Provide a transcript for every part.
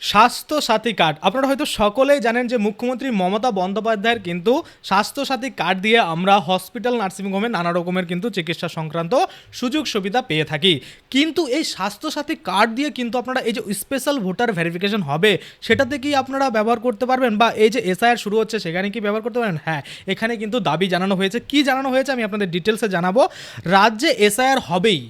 স্বাস্থ্য সাথী কার্ড। আপনারা হয়তো সকলেই জানেন যে মুখ্যমন্ত্রী মমতা বন্দ্যোপাধ্যায়ের কিন্তু স্বাস্থ্য সাথী কার্ড দিয়ে আমরা হসপিটাল, নার্সিংহোমে নানা রকমের কিন্তু চিকিৎসা সংক্রান্ত সুযোগ সুবিধা পেয়ে থাকি। কিন্তু এই স্বাস্থ্য সাথী কার্ড দিয়ে কিন্তু আপনারা এই যে স্পেশাল ভোটার ভেরিফিকেশন হবে, সেটাতে কি আপনারা ব্যবহার করতে পারবেন? বা এই যে এসআইআর শুরু হচ্ছে, সেখানে কি ব্যবহার করতে পারবেন? হ্যাঁ এখানে কিন্তু দাবি জানানো হয়েছে। কি জানানো হয়েছে আমি আপনাদের ডিটেলসে জানাব। রাজ্যে এসআইআর হবেই,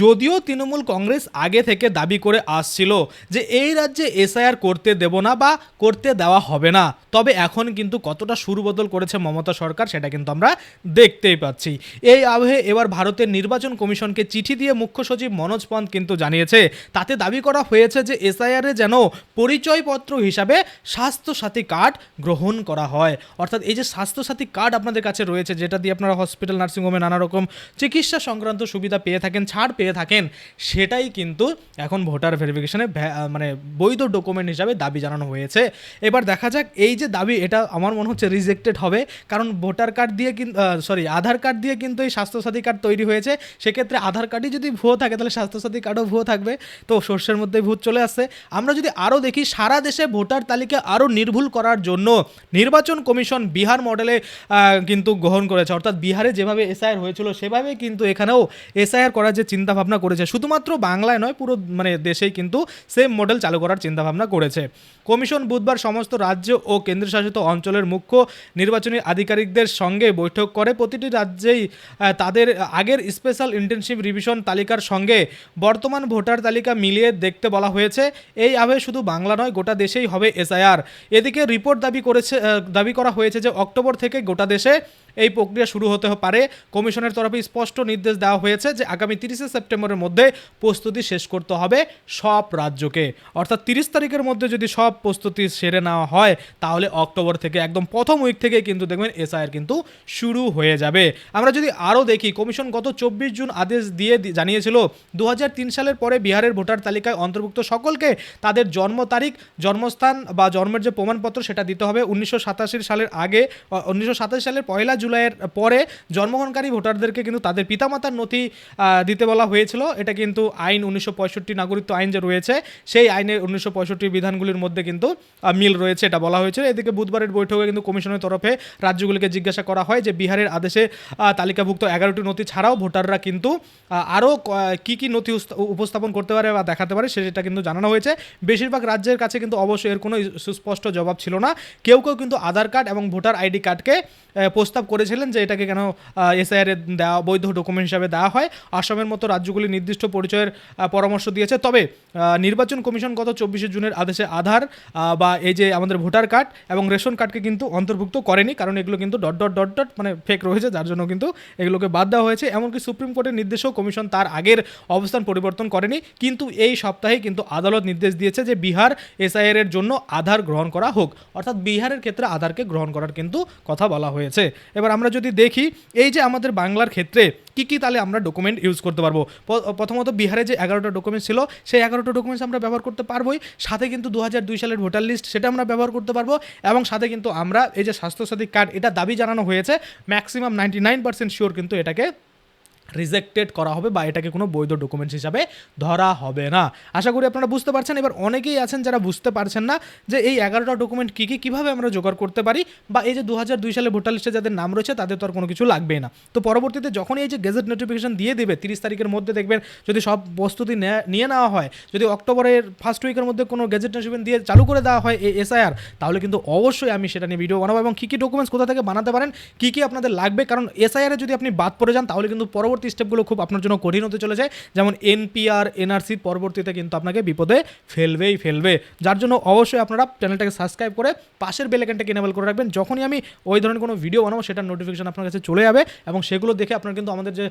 যদিও তৃণমূল কংগ্রেস আগে থেকে দাবি করে আসছিল যে এই রাজ্যে এসআইআর করতে দেব না বা করতে দেওয়া হবে না। তবে এখন কিন্তু কতটা সুরবদল করেছে মমতা সরকার সেটা কিন্তু আমরা দেখতেই পাচ্ছি। এই আবহে এবার ভারতের নির্বাচন কমিশনকে চিঠি দিয়ে মুখ্য সচিব মনোজ পন্থ কিন্তু জানিয়েছে, তাতে দাবি করা হয়েছে যে এসআইআরে যেন পরিচয়পত্র হিসাবে স্বাস্থ্যসাথী কার্ড গ্রহণ করা হয়। অর্থাৎ এই যে স্বাস্থ্যসাথী কার্ড আপনাদের কাছে রয়েছে, যেটা দিয়ে আপনারা হসপিটাল, নার্সিংহোমে নানা রকম চিকিৎসা সংক্রান্ত সুবিধা পেয়ে থাকেন, ছাড় পেয়ে থাকেন, সেটাই কিন্তু এখন ভোটার ভেরিফিকেশনে মানে বৈধ ডকুমেন্ট হিসাবে দাবি জানানো হয়েছে। এবার দেখা যাক এই যে দাবি, এটা আমার মনে হচ্ছে রিজেক্টেড হবে। কারণ ভোটার কার্ড দিয়ে কিন্তু সরি আধার কার্ড দিয়ে কিন্তু এই স্বাস্থ্যসাথী কার্ড তৈরি হয়েছে। সেক্ষেত্রে আধার কার্ডই যদি ভুয়ো থাকে, তাহলে স্বাস্থ্যসাথী কার্ডও ভুয়ো থাকবে। তো সর্ষের মধ্যে ভূত চলে আসছে। আমরা যদি আরও দেখি, সারা দেশে ভোটার তালিকা আরও নির্ভুল করার জন্য নির্বাচন কমিশন বিহার মডেলে কিন্তু গ্রহণ করেছে। অর্থাৎ বিহারে যেভাবে এসআইআর হয়েছিল, সেভাবে কিন্তু এখানেও এসআইআর করার যে চিন্তাভাবনা করেছে। শুধুমাত্র বাংলায় নয়, পুরো মানে দেশেই কিন্তু সেম মডেল চালু করার চিন্তাভাবনা করেছে। কমিশন বুধবার সমস্ত রাজ্য ও কেন্দ্রশাসিত অঞ্চলের মুখ্য নির্বাচনী আধিকারিকদের সঙ্গে বৈঠক করে। প্রতিটি রাজ্যেই তাদের আগের স্পেশাল ইন্টেনসিভ রিভিশন তালিকার সঙ্গে বর্তমান ভোটার তালিকা মিলিয়ে দেখতে বলা হয়েছে। এই আবে শুধু বাংলা নয়, গোটা দেশেই হবে এসআইআর। এদিকে রিপোর্ট দাবি করেছে দাবি করা হয়েছে যে অক্টোবর থেকে গোটা দেশে এই প্রক্রিয়া শুরু হতে পারে। কমিশনের তরফে স্পষ্ট নির্দেশ দেওয়া হয়েছে যে আগামী তিরিশে সেপ্টেম্বরের মধ্যে প্রস্তুতি শেষ করতে হবে সব রাজ্যকে। অর্থাৎ তিরিশ তারিখের মধ্যে যদি সব প্রস্তুতি সেরে নেওয়া হয়, তাহলে অক্টোবর থেকে একদম প্রথম উইক থেকে কিন্তু দেখবেন এসআইআর কিন্তু শুরু হয়ে যাবে। আমরা যদি আরও দেখি, কমিশন গত চব্বিশ জুন আদেশ দিয়ে জানিয়েছিল, দুহাজার তিন সালের পরে বিহারের ভোটার তালিকায় অন্তর্ভুক্ত সকলকে তাদের জন্ম তারিখ, জন্মস্থান বা জন্মের যে প্রমাণপত্র সেটা দিতে হবে। উনিশশো সাতাশি সালের আগে উনিশশো সাতাশি সালের পয়লা জুলাইয়ের পরে জন্মগ্রহণকারী ভোটারদেরকে কিন্তু তাদের পিতামাতার নথি দিতে বলা হয়েছিল। এটা কিন্তু আইন উনিশশো পঁয়ষট্টি নাগরিকত্ব আইন যে রয়েছে, সেই আইনের উনিশশো পঁয়ষট্টি বিধানগুলির মধ্যে কিন্তু মিল রয়েছে, এটা বলা হয়েছে। এদিকে বুধবারের বৈঠকে কিন্তু কমিশনের তরফে রাজ্যগুলিকে জিজ্ঞাসা করা হয় যে, বিহারের আদেশে তালিকাভুক্ত এগারোটি নথি ছাড়াও ভোটাররা কিন্তু আরও, কী কী নথি উপস্থাপন করতে পারে বা দেখাতে পারে সেটা কিন্তু জানানো হয়েছে। বেশিরভাগ রাজ্যের কাছে কিন্তু অবশ্যই এর কোনো সুস্পষ্ট জবাব ছিল না। কেউ কেউ কিন্তু আধার কার্ড এবং ভোটার আইডি কার্ডকে প্রস্তাব করেছিলেন যে, এটাকে কেন এসআইআর দেওয়া, বৈধ ডকুমেন্ট হিসাবে দেওয়া হয়। আসামের মতো রাজ্যগুলি নির্দিষ্ট পরিচয়ের পরামর্শ দিয়েছে। তবে নির্বাচন কমিশন গত চব্বিশে জুনের আদেশে আধার বা এই যে আমাদের ভোটার কার্ড এবং রেশন কার্ডকে কিন্তু অন্তর্ভুক্ত করেনি। কারণ এগুলো কিন্তু ডট ডট ডট ডট মানে ফেক রয়েছে, যার জন্য কিন্তু এগুলোকে বাদ দেওয়া হয়েছে। এমনকি সুপ্রিম কোর্টের নির্দেশেও কমিশন তার আগের অবস্থান পরিবর্তন করেনি। কিন্তু এই সপ্তাহে কিন্তু আদালত নির্দেশ দিয়েছে যে বিহার এসআইআর এর জন্য আধার গ্রহণ করা হোক। অর্থাৎ বিহারের ক্ষেত্রে আধারকে গ্রহণ করার কিন্তু কথা বলা হয়েছে। এবার আমরা যদি দেখি, এই যে আমাদের বাংলার ক্ষেত্রে কি কী তাহলে আমরা ডকুমেন্ট ইউজ করতে পারব? প্রথমত বিহারে যে এগারোটা ডকুমেন্ট ছিল, সেই এগারোটা ডকুমেন্টস আমরা ব্যবহার করতে পারবোই। সাথে কিন্তু দু সালের ভোটার লিস্ট সেটা আমরা ব্যবহার করতে পারব এবং সাথে কিন্তু আমরা এই যে স্বাস্থ্যসাথী কার্ড এটা দাবি জানানো হয়েছে। Maximum ninety nine percent sure কিন্তু এটাকে রিজেক্টেড করা হবে বা এটাকে কোনো বৈধ ডকুমেন্টস হিসাবে ধরা হবে না। আশা করি আপনারা বুঝতে পারছেন। এবার অনেকেই আছেন যারা বুঝতে পারছেন না যে এই এগারোটা ডকুমেন্ট কী কী, কীভাবে আমরা জোগাড় করতে পারি বা এই যে দু হাজার দুই সালে ভোটার লিস্টে যাদের নাম রয়েছে তাদের তো আর কোনো কিছু লাগবেই না। তো পরবর্তীতে যখন এই যে গেজেট নোটিফিকেশন দিয়ে দেবে, তিরিশ তারিখের মধ্যে দেখবেন যদি সব প্রস্তুতি নেয়া- নিয়ে নেওয়া হয়, যদি অক্টোবরের ফার্স্ট উইকের মধ্যে কোনো গেজেট নোটিফিকেশন দিয়ে চালু করে দেওয়া হয় এই এসআইআর তাহলে কিন্তু অবশ্যই আমি সেটা নিয়ে ভিডিও বানাবো এবং কী কী ডকুমেন্টস কোথা থেকে বানাতে পারেন, কী কী আপনাদের লাগবে? কারণ এসআইআরে যদি আপনি বাদ পড়ে যান, তাহলে কিন্তু পরবর্তী স্টেপগুলো খুব আপনার জন্য কঠিন হতে চলেছে। যেমন এনপিআর এনআরসির পরবর্তীতে কিন্তু আপনাকে বিপদে ফেলবেই ফেলবে। যার জন্য অবশ্যই আপনারা চ্যানেলটাকে সাবস্ক্রাইব করে পাশের বেলাইকানটাকে এনেবল করে রাখবেন। যখনই আমি ওই ধরনের কোনো ভিডিও বানাবো, সেটার নোটিফিকেশন আপনার কাছে চলে যাবে এবং সেগুলো দেখে আপনার কিন্তু আমাদের যে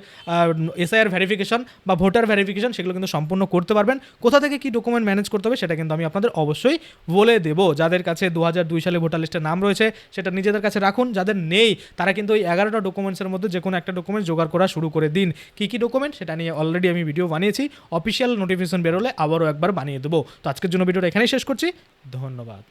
এসআইআর ভেরিফিকেশন বা ভোটার ভেরিফিকেশন সেগুলো কিন্তু সম্পূর্ণ করতে পারবেন। কোথা থেকে কি ডকুমেন্ট ম্যানেজ করতে হবে সেটা কিন্তু আমি আপনাদের অবশ্যই বলে দেবো। যাদের কাছে দু সালে ভোটার লিস্টে নাম রয়েছে, সেটা নিজেদের কাছে রাখুন। যাদের নেই, তারা কিন্তু ওই এগারোটা ডকুমেন্টসের মধ্যে যে কোনো একটা ডকুমেন্ট জোগাড় করা শুরু করে দিন কী কী ডকুমেন্ট সেটা নিয়ে অলরেডি আমি ভিডিও বানিয়েছি। অফিসিয়াল নোটিফিকেশন বেরোলে আবারও একবার বানিয়ে দেবো। তো আজকের জন্য ভিডিওটা এখানেই শেষ করছি। ধন্যবাদ।